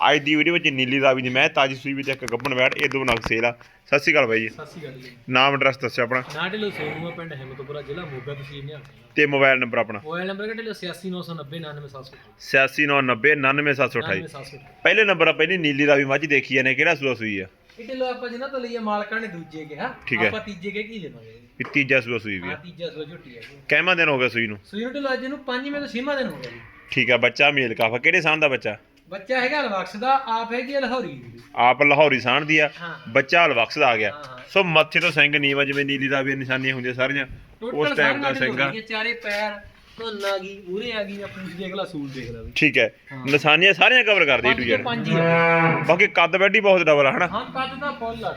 ਅੱਜ ਦੀ ਵੀਡੀਓ ਵਿੱਚ ਨੀਲੀ ਰਾਵੀ ਦੀ ਮੈਂ ਤਾਜੀ ਸੂਈ ਵਿੱਚ ਇੱਕ ਗੱਬਣ ਬੈਠ ਇਹ ਦੋ ਨਗ ਸੇਲ ਆ। ਸਤਿ ਸ਼੍ਰੀ ਅਕਾਲ ਬਾਈ ਜੀ। ਸਤਿ ਸ਼੍ਰੀ ਅਕਾਲ ਜੀ। ਨਾਮ ਐਡਰੈਸ ਦੱਸਿਓ ਆਪਣਾ। ਨਾਟਿਲੋ ਸੋਨੂਆ ਪਿੰਡ ਹਿੰਮਤਪੁਰਾ ਜ਼ਿਲ੍ਹਾ ਮੋਗਾ ਤਹਿਸੀਲ ਨਿਹਾਲ। ਤੇ ਮੋਬਾਈਲ ਨੰਬਰ ਆਪਣਾ। ਮੋਬਾਈਲ ਨੰਬਰ ਹੈ ਢਿੱਲੋਂ? 8699099728 8690 99728 99728 ਪਹਿਲੇ ਨੰਬਰ ਆ ਪਹਿਲੀ ਨੀਲੀ ਰਾਵੀ ਮੱਝ ਦੇਖੀ ਜਾਂਦੇ ਕਿਹੜਾ ਸੂਆ ਸੂਈ ਆ? ਇਹ ਢਿੱਲੋਂ ਆਪਾਂ ਜਿਹਨਾਂ ਤੋਂ ਲਈਏ ਮਾਲਕਾਂ ਨੇ ਦੂਜੇ ਕਿਹਾ। ਠੀਕ ਹੈ। ਆਪਾਂ ਤੀਜੇ ਕੇ ਕੀ ਲਵਾਂਗੇ ਵੀ ਤੀਜਾ ਸੂਆ ਸੂਈ ਵੀ ਆ। ਤੀਜਾ ਸੋ ਝੁੱਟੀ ਹੈ ਕਹਿਮਾ ਦਿਨ ਹੋ ਗਿਆ ਸੂਈ ਨੂੰ? ਸੂਈ ਨੂੰ ਢਿੱਲੋਂ ਅੱਜ ਨੂੰ ਪੰਜਵੇਂ ਤੋਂ ਛੇਵਾਂ ਦਿਨ ਹੋ ਗਿਆ ਜੀ। ਠੀਕ ਆ ਬੱਚਾ ਮੇਲ ਕਾਫਾ। ਕਿਹੜੇ ਸਾਨ ਦਾ ਬੱਚਾ? ਬੱਚਾ ਹੈਗਾ ਲਵਕਸ ਦਾ ਆਪ ਹੈਗੀ ਲਾਹੌਰੀ ਦੀ। ਆਪ ਲਾਹੌਰੀ ਸਾਨ ਦੀ ਆ ਹਾਂ। ਬੱਚਾ ਹਲਵਕਸ ਦਾ ਆ ਗਿਆ। ਹਾਂ। ਸੋ ਮੱਥੇ ਤੋਂ ਸਿੰਘ ਨੀਵਾ ਜਿਵੇਂ ਨੀਲੀ ਦਾ ਵੀ ਨਿਸ਼ਾਨੀਆਂ ਹੁੰਦੀਆਂ ਸਾਰੀਆਂ ਉਸ ਟਾਈਪ ਦਾ ਸਿੰਘ ਆ। ਚਾਰੇ ਪੈਰ ਧੁੰਨ ਆ ਗਈ ਮੂਰੇ ਆ ਗਈ ਆ ਪੂਛ ਦੇਖ ਲਾ ਸੂਲ ਦੇਖ ਲਾ ਵੀ। ਠੀਕ ਹੈ। ਹਾਂ। ਨਿਸ਼ਾਨੀਆਂ ਸਾਰੀਆਂ ਕਵਰ ਕਰਦੇ ਪੰਜ ਟੂ ਤੋਂ ਜ਼ੈਡ ਪੰਜ ਹੀ ਆ। ਬਾਕੀ ਕੱਦ ਬੈਡੀ ਬਹੁਤ ਡਬਲ ਆ ਹਨਾ? ਹਾਂ ਕੱਦ ਦਾ ਫੁੱਲ ਆ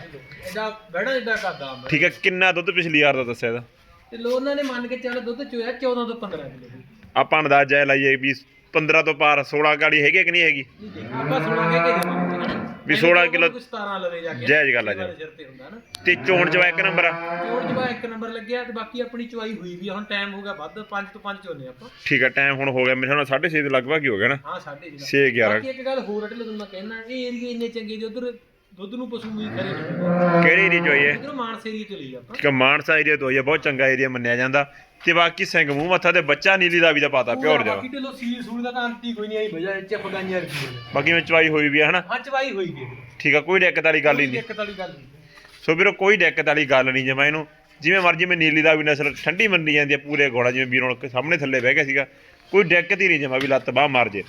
ਐਡਾ ਬੜਾ ਕੱਦ ਆ ਮੇਰਾ। ਠੀਕ ਹੈ ਕਿੰਨਾ ਦੁੱਧ ਪਿਛਲੀ ਵਾਰ ਦਾ ਦੱਸਿਆ ਇਹਦਾ? ਤੇ ਲੋ ਉਹਨਾਂ ਨੇ ਮੰਨ ਕੇ ਚੱਲ ਦੁੱਧ ਚੋਇਆ 14 ਤੋਂ 15 ਕਿਲੋ। ਆਪਾਂ ਅੰਦਾਜ਼ਾ ਲਾਈਏ ਵੀ 15 ਤੋਂ ਪਾਰ 16 ਗਾੜੀ ਹੈਗੀ ਕਿ ਨਹੀਂ ਹੈਗੀ? ਆਪਾਂ ਸੁਣਾਂਗੇ ਕਿ ਦੇਵਾਂਗੇ ਹਨਾ ਵੀ 16 ਕਿਲੋ- ਕੁਝ 17 ਲਵੇ ਜਾ ਕੇ। ਜਾਇਜ਼ ਗੱਲ ਆ ਜੀ। ਸਿਰ ਤੇ ਹੁੰਦਾ ਨਾ। ਤੇ ਚੋਣ ਚਵਾ ਇੱਕ ਨੰਬਰ ਆ। ਚੋੜ ਜਵਾ ਇੱਕ ਨੰਬਰ ਲੱਗਿਆ ਤੇ ਬਾਕੀ ਆਪਣੀ ਚੁਆਈ ਹੋਈ ਵੀ ਆ। ਹੁਣ ਟਾਈਮ ਹੋ ਗਿਆ ਵੱਧ 5 ਤੋਂ 5 ਚੋਨੇ ਆਪਾਂ। ਠੀਕ ਹੈ ਟਾਈਮ ਹੁਣ ਹੋ ਗਿਆ। ਮੇਰੇ ਨਾਲ 6:30 ਦੇ ਲਗਭਗ ਹੀ ਹੋ ਗਿਆ ਨਾ। ਹਾਂ ਸਾਡੇ ਜਿਹੜਾ 6 11 ਬਾਕੀ ਇੱਕ ਗੱਲ ਹੋਰ ਅਟਲ ਤੁਹਾਨੂੰ ਮੈਂ ਕਹਿਣਾ ਇਹ ਏਰੀਆ ਇੰਨੇ ਚੰਗੇ ਜੀ ਉਧਰ ਦੁੱਧ ਨੂੰ ਪਸ਼ੂ ਵੀ ਖਰੇ ਕਿਹੜੀ ਏਰੀਆ ਚ ਹੋਈ ਹੈ? ਇਧਰ ਮਾਨਸ ਏਰੀਆ ਚ ਲਈ ਆਪਾਂ। ਕਿ ਮਾਨਸਾ ਏਰੀਆ ਤੋਂ ਹੋਈ ਹੈ ਬਹੁਤ ਚੰਗਾ ਏਰੀਆ ਮੰਨਿਆ ਜਾਂਦਾ। ਤੇ ਬਾਕੀ ਸਿੰਘ ਮੂੰਹ ਮੱਥਾ ਤੇ ਬੱਚਾ ਨੀਲੀ ਦਾ ਵੀ ਦਾ ਪਾਤਾ ਪਿਓਰ ਜਾ ਬਾਕੀ ਢਿੱਲੋਂ ਸੀਲ ਸੂਲ ਦਾ ਤਾਂ ਅੰਤੀ ਕੋਈ ਨਹੀਂ ਆਈ ਵਜਾ ਇੱਥੇ ਪਗਾਈਆਂ ਰਖੀ ਬਾਕੀ ਵਿੱਚ ਚਵਾਈ ਹੋਈ ਵੀ ਹੈ ਹਨਾ? ਹਾਂ ਚਵਾਈ ਹੋਈ ਵੀ ਠੀਕ ਆ ਕੋਈ ਦਿੱਕਤ ਵਾਲੀ ਗੱਲ ਹੀ ਨਹੀਂ। ਇੱਕ ਵਾਲੀ ਗੱਲ ਨਹੀਂ। ਸੋ ਵੀਰੋ ਕੋਈ ਦਿੱਕਤ ਵਾਲੀ ਗੱਲ ਨਹੀਂ ਜਮਾ ਇਹਨੂੰ ਜਿਵੇਂ ਮਰਜ਼ੀ ਮੈਂ ਨੀਲੀ ਦਾ ਵੀ ਨਸਲ ਠੰਡੀ ਮੰਨੀ ਜਾਂਦੀ ਹੈ ਪੂਰੇ ਘੋੜਾ ਜਿਵੇਂ ਵੀਰੋਂ ਕੇ ਸਾਹਮਣੇ ਥੱਲੇ ਬਹਿ ਗਿਆ ਸੀਗਾ। ਕੋਈ ਦਿੱਕਤ ਹੀ ਨਹੀਂ ਜਮਾ ਵੀ ਲੱਤ ਬਾਹ ਮਾਰ ਜੇ।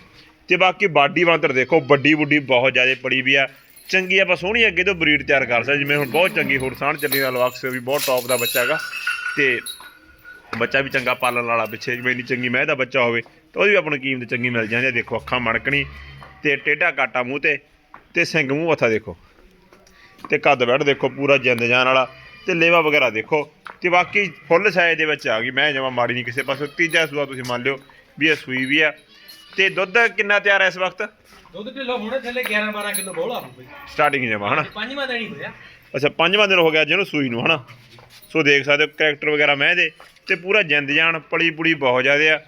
ਤੇ ਬਾਕੀ ਬਾਡੀ ਬਾਂਦਰ ਦੇਖੋ ਵੱਡੀ ਬੁੱਡੀ ਬਹੁਤ ਜ਼ਿਆਦਾ ਪੜੀ ਵੀ ਆ। ਚੰਗੀ, ਆਪਾਂ ਸੋਹਣੀ ਅੱਗੇ ਤੋਂ ਬਰੀਡ ਤਿਆਰ ਕਰ ਸਕਦੇ ਜਿਵੇਂ ਹੁਣ ਬਹੁਤ ਚੰਗੀ ਹੋਰ ਸਾਣ ਚੱਲੀ ਦਾ ਲਵਾਕਸ ਵੀ ਬਹੁਤ ਟੌਪ ਦਾ ਬੱਚਾ ਹੈਗਾ। ਤੇ ਬੱਚਾ ਵੀ ਚੰਗਾ ਪਾਲਣ ਵਾਲਾ ਪਿੱਛੇ, ਜਿਵੇਂ ਇੰਨੀ ਚੰਗੀ ਮਹਿ ਦਾ ਬੱਚਾ ਹੋਵੇ, ਤਾਂ ਉਹਦੀ ਵੀ ਆਪਣੀ ਕੀਮਤ ਚੰਗੀ ਮਿਲ ਜਾਂਦੀ ਹੈ। ਦੇਖੋ, ਅੱਖਾਂ ਮੜਕਣੀ ਤੇ ਟੇਢਾ ਕਾਟਾ ਮੂੰਹ ਤੇ ਤੇ ਸਿੰਘ ਮੂੰਹ ਮੱਥਾ ਦੇਖੋ। ਤੇ ਕੱਦ ਬੈਠ ਦੇਖੋ, ਪੂਰਾ ਜਿੰਦ ਜਾਣ ਵਾਲਾ। ਤੇ ਲੇਵਾ ਵਗੈਰਾ ਦੇਖੋ। ਤੇ ਬਾਕੀ ਫੁੱਲ ਸਾਈਜ਼ ਦੇ ਵਿੱਚ ਆ ਗਈ। ਮੈਂ ਜਮਾ ਮਾੜੀ ਨਹੀਂ ਕਿਸੇ ਪਾਸੇ। ਤੀਜਾ ਸੂਆ ਤੁਸੀਂ ਮੰਨ ਲਿਓ ਵੀ ਇਹ ਸੂਈ ਵੀ ਆ। ਤੇ ਦੁੱਧ ਕਿੰਨਾ ਤਿਆਰ ਹੈ ਇਸ ਵਕਤ? ਦੁੱਧ ਢਿੱਲੋਂ ਹੁਣੇ ਥੱਲੇ 11 12 ਕਿਲੋ ਬੋਲਾ ਬਈ ਸਟਾਰਟਿੰਗ ਜਮਾ ਹਨਾ? ਪੰਜਵਾਂ ਦਿਨ ਹੀ ਹੋਇਆ। ਅੱਛਾ ਪੰਜਵਾਂ ਦਿਨ ਹੋ ਗਿਆ ਜਿਹਨੂੰ ਸੂਈ ਨੂੰ ਹਨਾ? ਸੋ ਦੇਖ ਸਕਦੇ ਹੋ ਕਰੈਕਟਰ ਵਗੈਰਾ ਮੈਂ ਦੇ ਤੇ ਪੂਰਾ ਜਿੰਦ ਜਾਨ ਪਲੀ ਪੁੜੀ ਬਹੁਤ ਜ਼ਿਆਦੇ ਆ।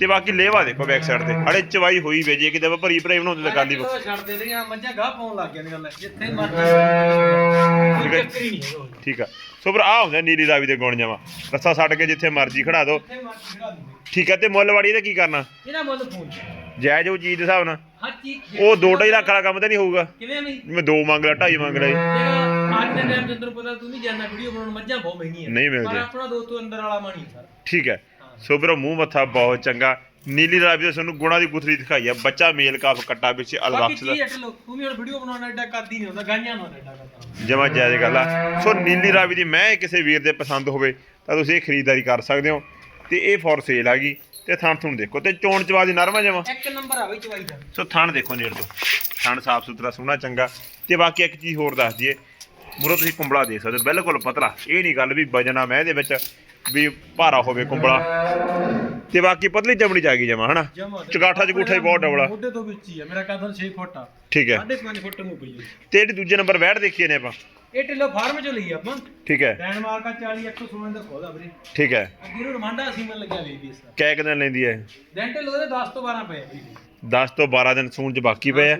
ਤੇ ਬਾਕੀ ਲੇਵਾ ਦੇਖੋ ਬੈਕ ਸਾਈਡ ਤੇ। ਹੜੇ ਚਵਾਈ ਹੋਈ ਵੇ ਜੇ ਕਿਤੇ ਭਰੀ ਭਰਾਈ ਬਣਾਉਂਦੇ ਤਾਂ ਗੱਲ ਹੀ ਵੱਖਰੀ। ਛੱਡਦੇ ਰਹੀਆਂ ਮੱਝਾਂ ਗਾਹ ਪਾਉਣ ਲੱਗ ਜਾਂਦੀਆਂ ਗੱਲ। ਜਿੱਥੇ ਮਰਜ਼ੀ ਚੱਕਰ ਹੀ। ਠੀਕ ਆ। ਸੋ ਪਰ ਆ ਹੁੰਦਾ ਨੀਲੀ ਰਾਵੀ ਦੇ ਗੁਣ ਜਮਾ ਰੱਸਾ ਛੱਡ ਕੇ ਜਿੱਥੇ ਮਰਜ਼ੀ ਖੜਾ ਦਿਓ ਮਰਜ਼ੀ ਖੜਾ ਠੀਕ ਹੈ ਤੇ ਮੁੱਲ ਵਾੜੀ ਇਹਦਾ ਕੀ ਕਰਨਾ? ਇਹਨਾਂ ਮੁੱਲ ਫੋਨ ਜਾਇਜ਼ ਉਹ ਚੀਜ਼ ਦੇ ਹਿਸਾਬ ਨਾਲ। ਹਰ ਚੀਜ਼ ਉਹ ਦੋ ਢਾਈ ਲੱਖ ਵਾਲਾ ਕੰਮ ਤਾਂ ਨਹੀਂ ਹੋਊਗਾ। ਕਿਵੇਂ ਵੀ? ਜਿਵੇਂ ਦੋ ਮੰਗ ਲਿਆ ਢਾਈ ਮੰਗ ਲਿਆ ਜਿਹੜਾ ਅੱਜ ਦੇ ਟਾਈਮ ਤੇ ਤੈਨੂੰ ਪਤਾ ਤੂੰ ਨਹੀਂ ਜਾਣਦਾ ਵੀਡੀਓ ਬਣਾਉਣ ਮੱਝਾਂ ਬਹੁਤ ਮਹਿੰਗੀਆਂ। ਨਹੀਂ ਪਰ ਮਿਲਦੀਆਂ ਆਪਣਾ ਦੋ ਤੋਂ ਅੰਦਰ ਵਾਲਾ ਮਾਣੀ ਸਰ। ਠੀਕ ਹੈ। ਸੋ ਵੀਰੋ ਮੂੰਹ ਮੱਥਾ ਬਹੁਤ ਚੰਗਾ। ਨੀਲੀ ਰਾਵੀ ਦਾ ਸਾਨੂੰ ਗੁਣਾ ਦੀ ਗੁਥਲੀ ਦਿਖਾਈ ਆ। ਬੱਚਾ ਮੇਲ ਕਾਫ ਕੱਟਾ ਵਿੱਚ ਬਾਕੀ ਅਲਵਕਸ ਦਾ। ਚੀਜ਼ ਅਟ ਲੋ ਤੂੰ ਵੀ ਹੁਣ ਵੀਡੀਓ ਬਣਾਉਣਾ ਐਡਾ ਕਰਦੀ ਨਹੀਂ ਹੁੰਦਾ ਗਾਈਆਂ ਨੂੰ ਐਡਾ ਕਰਦਾ। ਜਮਾ ਜਾਇਜ਼ ਗੱਲ ਆ। ਸੋ ਨੀਲੀ ਰਾਵੀ ਦੀ ਮੈਂ ਕਿਸੇ ਵੀਰ ਦੇ ਪਸੰਦ ਹੋਵੇ ਤਾਂ ਤੁਸੀਂ ਇਹ ਖਰੀਦਦਾਰੀ ਕਰ ਸਕਦੇ ਹੋ। ਤੇ ਇਹ ਫॉर ਸੇਲ ਹੈਗੀ ਤੇ ਥਣ ਥੁਣ ਦੇਖੋ ਤੇ ਚੋਣ ਚਵਾ ਦੀ ਨਰਮਾ ਜਮਾ। ਇੱਕ ਨੰਬਰ ਆ ਬਈ ਚਵਾਈ ਦਾ। ਸੋ ਥਣ ਦੇਖੋ ਨੇੜ ਤੋਂ। ਥਣ ਸਾਫ਼ ਸੁਥਰਾ ਸੋਹਣਾ ਚੰਗਾ। ਤੇ ਬਾਕੀ ਇੱਕ ਚੀਜ਼ ਹੋਰ ਦੱਸ ਦਈਏ। ਮੁਰੋ ਤੁਸੀਂ ਕੁੰਬਲਾ ਦੇ ਸਕਦੇ ਹੋ। ਬਿਲਕੁਲ ਪਤਲਾ। ਇਹ ਨਹੀਂ ਗੱਲ ਵੀ ਵਜਣਾ ਮੈਂ ਇਹਦੇ ਵਿੱਚ ਵੀ ਭਾਰਾ ਹੋਵੇ ਕੁੰਬਲਾ। ਤੇ ਬਾਕੀ ਪਤਲੀ ਚਮੜੀ ਚ ਆ ਗਈ ਜਮਾ ਹਨਾ? ਜਮਾ ਚਗਾਠਾ ਚਗੂਠਾ ਹੀ ਬਹੁਤ ਡਬਲਾ ਮੋਢੇ ਤੋਂ ਵਿੱਚ ਹੀ ਆ ਮੇਰਾ ਕਦਰ 6 ਫੁੱਟ ਆ। ਠੀਕ ਹੈ। 5.5 ਫੁੱਟ ਨੂੰ ਪਈ। ਤੇ ਜਿਹੜੀ ਦੂਜੇ ਨੰਬਰ ਬੈਠ ਦੇਖੀਏ ਨੇ ਆਪਾਂ? ਇਹ ਢਿੱਲੋਂ ਫਾਰਮ ਚ ਲਈ ਆਪਾਂ। ਠੀਕ ਹੈ। ਡੈਨਮਾਰਕ ਦਾ 40 116 ਦਾ ਖੋਦਾ ਵੀਰੇ। ਠੀਕ ਹੈ। ਅੱਗੇ ਨੂੰ ਰਮਾਂਡਾ ਸੀਮਨ ਲੱਗਿਆ ਵੀ ਇਸ ਦਾ ਕੈ ਕਿੰਨੇ ਲੈਂਦੀ ਹੈ। ਦਿਨ ਢਿੱਲੋਂ ਦੇ 10 ਤੋਂ 12 ਪਏ ਆ ਵੀਰੇ। 10 ਤੋਂ 12 ਦਿਨ ਸੂਣ ਚ ਬਾਕੀ ਪਏ ਆ।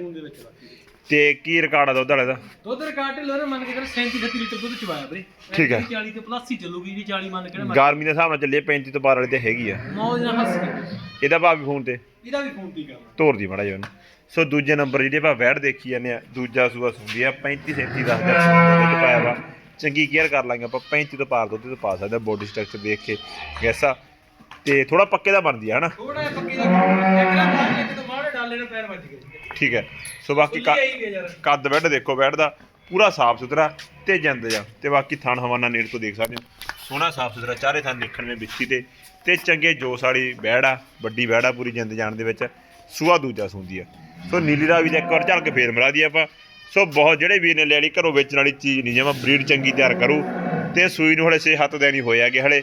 ਤੇ ਕੀ ਰਿਕਾਰਡ ਆ ਦੁੱਧ ਵਾਲੇ ਦਾ? ਦੁੱਧ ਰਿਕਾਰਡ ਢਿੱਲੋਂ ਨੇ ਮੰਨ ਕੇ ਚੱਲ 37 38 ਲੀਟਰ ਦੁੱਧ ਚਵਾਇਆ ਵੀਰੇ। ਠੀਕ ਹੈ। 40 ਤੇ ਪਲੱਸ ਹੀ ਚੱਲੂਗੀ ਜੀ 40 ਮੰਨ ਕੇ ਨਾ ਗਾਰਮੀ ਦੇ ਹਿਸਾਬ ਨਾਲ ਚੱਲੀਏ 35 ਤੋਂ 12 ਵਾਲੀ ਤੇ ਹੈਗੀ ਆ। ਮੌਜ ਨਾਲ ਹੱਸ ਕੇ। ਇਹਦਾ ਭਾਅ ਵੀ ਫੋਨ ਤੇ? ਇਹਦਾ ਵੀ ਫੋਨ ਤੀ ਕਰਨਾ। ਤੋਰ ਦੀ ਮਾੜਾ ਉਹਨੂੰ। ਸੋ ਦੂਜੇ ਨੰਬਰ ਜਿਹੜੇ ਆਪਾਂ ਵੈੜ ਦੇਖੀ ਜਾਂਦੇ ਆ ਦੂਜਾ ਸੂਆ ਸੁੰਦੀ ਆ 35 37 ਦਾ ਦੁੱਧ ਪਾਇਆ ਵਾ। ਚੰਗੀ ਕੇਅਰ ਕਰ ਲਾਂਗੇ ਆਪਾਂ 35 ਤੋਂ ਪਾਰ ਦੁੱਧ ਤੋਂ ਪਾ ਸਕਦੇ ਬੋਡੀ ਸਟਰਕਚਰ ਦੇਖ ਕੇ ਗੈਸਾ। ਤੇ ਥੋੜਾ ਪੱਕੇ ਦਾ ਬਣਦੀ ਆ ਹਨਾ? ਥੋੜਾ ਜਿਹਾ ਪੱਕੀ ਦਾ ਟੈਕਰਾ ਮਾਰ ਕੇ ਜਦੋਂ ਬਾਹਰ ਡਾਲੇ ਨੂੰ ਪੈਰ ਵੱਜ ਗਏ। ਠੀਕ ਹੈ। ਸੋ ਬਾਕੀ ਕ- ਕੱਦ ਬੈੱਡ ਦੇਖੋ ਬੈੱਡ ਦਾ ਪੂਰਾ ਸਾਫ਼ ਸੁਥਰਾ ਤੇ ਜੰਦ ਜਾ। ਤੇ ਬਾਕੀ ਥਣ ਹਵਾਨਾ ਨੇੜ ਤੋਂ ਦੇਖ ਸਕਦੇ ਹੋ। ਸੋਹਣਾ ਸਾਫ਼ ਸੁਥਰਾ ਚਾਰੇ ਥਣ ਦੇਖਣ ਵਿੱਚ ਵਿੱਚੀ ਤੇ ਤੇ ਚੰਗੇ ਜੋਸ ਵਾਲੀ ਬੈੜ ਆ ਵੱਡੀ ਬੈੜ ਆ ਪੂਰੀ ਜਿੰਦ ਜਾਣ ਦੇ ਵਿੱਚ। ਸੂਆ ਦੂਜਾ ਸੁੰਦੀ ਆ। ਸੋ ਨੀਲੀ ਰਾਵੀ ਦਾ ਇੱਕ ਵਾਰ ਝਲਕ ਫੇਰ ਮਿਲਾ ਦੀ ਆਪਾਂ। ਸੋ ਬਹੁਤ ਜਿਹੜੇ ਵੀਰ ਨੇ ਲੈ ਲਈ ਘਰੋਂ ਵੇਚਣ ਵਾਲੀ ਚੀਜ਼ ਨਹੀਂ ਜਮਾ ਬਰੀਡ ਚੰਗੀ ਤਿਆਰ ਕਰੂ। ਤੇ ਸੂਈ ਨੂੰ ਹਲੇ 6 ਹੱਥ ਦੇ ਨਹੀਂ ਹੋਏ ਹੈਗੇ ਹਲੇ।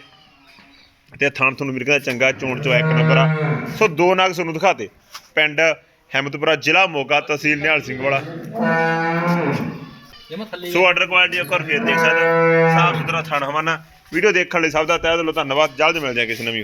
ਤੇ ਥਣ ਤੁਹਾਨੂੰ ਵੀਰ ਕਹਿੰਦਾ ਚੰਗਾ ਚੋਣ ਚੋ ਇੱਕ ਨੰਬਰ ਆ। ਸੋ ਦੋ ਨਾਗ ਤੁਹਾਨੂੰ ਦਿਖਾਤੇ ਪਿੰਡ ਹਿੰਮਤਪੁਰਾ ਜ਼ਿਲ੍ਹਾ ਮੋਗਾ ਤਹਿਸੀਲ ਨਿਹਾਲ ਸਿੰਘ ਵਾਲਾ। ਸੋ ਆਰਡਰ ਕੁਆਲਿਟੀ ਇੱਕ ਵਾਰ ਫੇਰ ਦੇਖ ਸਕਦੇ ਸਾਫ਼ ਸੁਥਰਾ ਥਾਣਾ ਹਵਾਨਾ। ਵੀਡੀਓ ਦੇਖਣ ਲਈ ਸਭ ਦਾ ਤਹਿ ਦਿਲੋਂ ਧੰਨਵਾਦ। ਜਲਦ ਮਿਲਦੇ ਹਾਂ ਕਿਸੇ ਨਵੀਂ